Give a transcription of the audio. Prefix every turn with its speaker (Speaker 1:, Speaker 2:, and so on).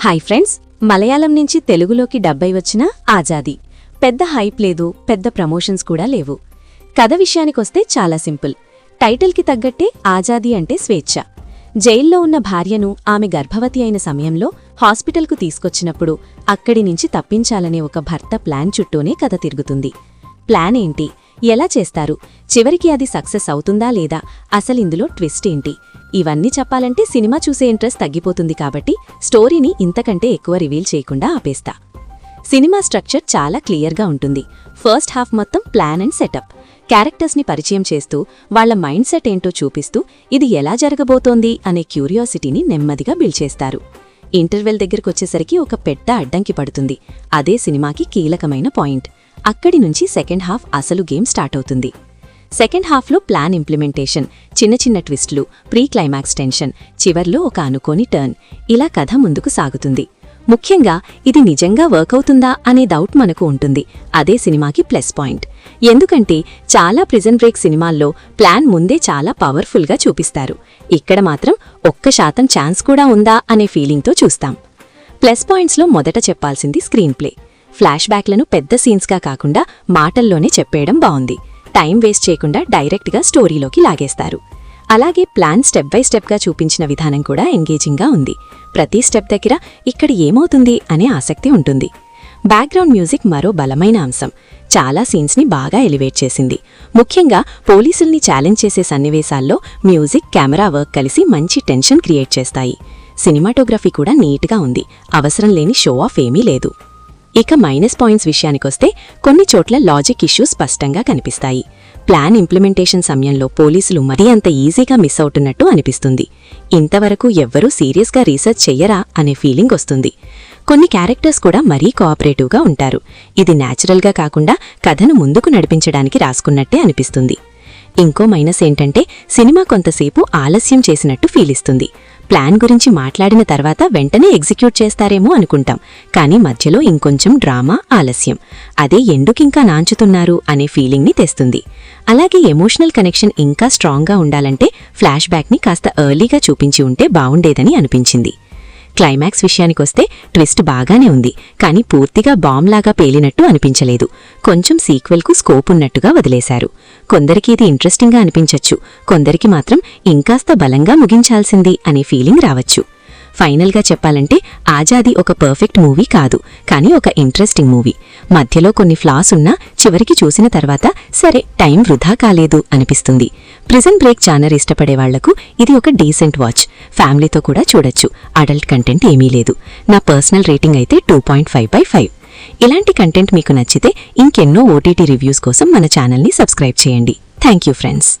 Speaker 1: Hi friends Malayalam నుంచి తెలుగులోకి డబ్బై వచ్చిన ఆజాది. పెద్ద హైప్ లేదు పెద్ద ప్రమోషన్స్ కూడా లేవు. కథ విషయానికొస్తే చాలా సింపుల్. టైటిల్కి తగ్గట్టే ఆజాదీ అంటే స్వేచ్ఛ. జైల్లో ఉన్న భార్యను ఆమె గర్భవతి అయిన సమయంలో హాస్పిటల్కు తీసుకొచ్చినప్పుడు అక్కడి నుంచి తప్పించాలనే ఒక భర్త ప్లాన్ చుట్టూనే కథ తిరుగుతుంది. ప్లాన్ ఏంటి? ఎలా చేస్తారు? చివరికి అది సక్సెస్ అవుతుందా లేదా? అసలిందులో ట్విస్ట్ ఏంటి? ఇవన్నీ చెప్పాలంటే సినిమా చూసే ఇంట్రెస్ట్ తగ్గిపోతుంది కాబట్టి స్టోరీని ఇంతకంటే ఎక్కువ రివీల్ చేయకుండా ఆపేస్తా. సినిమా స్ట్రక్చర్ చాలా క్లియర్గా ఉంటుంది. ఫస్ట్ హాఫ్ మొత్తం ప్లాన్ అండ్ సెటప్. క్యారెక్టర్స్ని పరిచయం చేస్తూ వాళ్ళ మైండ్ సెట్ ఏంటో చూపిస్తూ ఇది ఎలా జరగబోతోంది అనే క్యూరియాసిటీని నెమ్మదిగా బిల్డ్ చేస్తారు. ఇంటర్వెల్ దగ్గరకొచ్చేసరికి ఒక పెద్ద అడ్డంకి పడుతుంది. అదే సినిమాకి కీలకమైన పాయింట్. అక్కడి నుంచి సెకండ్ హాఫ్ అసలు గేమ్ స్టార్ట్ అవుతుంది. సెకండ్ హాఫ్లో ప్లాన్ ఇంప్లిమెంటేషన్ చిన్న చిన్న ట్విస్టులు ప్రీ క్లైమాక్స్ టెన్షన్ చివర్లో ఒక అనుకోని టర్న్. ఇలా కథ ముందుకు సాగుతుంది. ముఖ్యంగా ఇది నిజంగా వర్క్ అవుతుందా అనే డౌట్ మనకు ఉంటుంది. అదే సినిమాకి ప్లస్ పాయింట్. ఎందుకంటే చాలా ప్రిజన్ బ్రేక్ సినిమాల్లో ప్లాన్ ముందే చాలా పవర్ఫుల్గా చూపిస్తారు. ఇక్కడ మాత్రం ఒక్క శాతం ఛాన్స్ కూడా ఉందా అనే ఫీలింగ్తో చూస్తాం. ప్లస్ పాయింట్స్లో మొదట చెప్పాల్సింది స్క్రీన్ ప్లే. ఫ్లాష్ బ్యాక్లను పెద్ద సీన్స్గా కాకుండా మాటల్లోనే చెప్పేయడం బాగుంది టైం వేస్ట్ చేయకుండా డైరెక్ట్గా స్టోరీలోకి లాగేస్తారు. అలాగే ప్లాన్ స్టెప్ బై స్టెప్గా చూపించిన విధానం కూడా ఎంగేజింగ్గా ఉంది. ప్రతి స్టెప్ దగ్గర ఇక్కడ ఏమవుతుంది అనే ఆసక్తి ఉంటుంది. బ్యాక్గ్రౌండ్ మ్యూజిక్ మరో బలమైన అంశం. చాలా సీన్స్ని బాగా ఎలివేట్ చేసింది. ముఖ్యంగా పోలీసుల్ని ఛాలెంజ్ చేసే సన్నివేశాల్లో మ్యూజిక్ కెమెరా వర్క్ కలిసి మంచి టెన్షన్ క్రియేట్ చేస్తాయి. సినిమాటోగ్రఫీ కూడా నీట్గా ఉంది. అవసరం లేని షో ఆఫ్ ఏమీ లేదు. ఇక మైనస్ పాయింట్స్ విషయానికొస్తే కొన్ని చోట్ల లాజిక్ ఇష్యూస్ స్పష్టంగా కనిపిస్తాయి. ప్లాన్ ఇంప్లిమెంటేషన్ సమయంలో పోలీసులు మరీ అంత ఈజీగా మిస్ అవుతున్నట్టు అనిపిస్తుంది. ఇంతవరకు ఎవ్వరూ సీరియస్గా రీసెర్చ్ చెయ్యరా అనే ఫీలింగ్ వస్తుంది. కొన్ని క్యారెక్టర్స్ కూడా మరీ కోఆపరేటివ్గా ఉంటారు. ఇది న్యాచురల్గా కాకుండా కథను ముందుకు నడిపించడానికి రాసుకున్నట్టే అనిపిస్తుంది. ఇంకో మైనస్ ఏంటంటే సినిమా కొంతసేపు ఆలస్యం చేసినట్టు ఫీలిస్తుంది ప్లాన్ గురించి మాట్లాడిన తర్వాత వెంటనే ఎగ్జిక్యూట్ చేస్తారేమో అనుకుంటాం. కానీ మధ్యలో ఇంకొంచెం డ్రామా ఆలస్యం. అదే ఎందుకింకా నాంచుతున్నారు అనే ఫీలింగ్ని తెస్తుంది. అలాగే ఎమోషనల్ కనెక్షన్ ఇంకా స్ట్రాంగ్గా ఉండాలంటే ఫ్లాష్ బ్యాక్ని కాస్త ఎర్లీగా చూపించి ఉంటే బావుండేదని అనిపించింది. క్లైమాక్స్ విషయానికొస్తే ట్విస్ట్ బాగానే ఉంది. కానీ పూర్తిగా బాంబ్లాగా పేలినట్టు అనిపించలేదు. కొంచెం సీక్వెల్కు స్కోప్ ఉన్నట్టుగా వదిలేశారు. కొందరికి ఇది ఇంట్రెస్టింగ్గా అనిపించచ్చు. కొందరికి మాత్రం ఇంకాస్త బలంగా ముగించాల్సింది అనే ఫీలింగ్ రావచ్చు. ఫైనల్గా చెప్పాలంటే ఆజాది ఒక పర్ఫెక్ట్ మూవీ కాదు కానీ ఒక ఇంట్రెస్టింగ్ మూవీ. మధ్యలో కొన్ని ఫ్లాస్ ఉన్నా చివరికి చూసిన తర్వాత సరే టైం వృధా కాలేదు అనిపిస్తుంది. ప్రిజన్ బ్రేక్ ఛానర్ ఇష్టపడే వాళ్ళకు ఇది ఒక డీసెంట్ వాచ్. ఫ్యామిలీతో కూడా చూడొచ్చు. అడల్ట్ కంటెంట్ ఏమీ లేదు. నా పర్సనల్ రేటింగ్ అయితే two point five by five. ఇలాంటి కంటెంట్ మీకు నచ్చితే ఇంకెన్నో ఓటీటీ రివ్యూస్ కోసం మన ఛానల్ని సబ్స్క్రైబ్ చేయండి. Thank you friends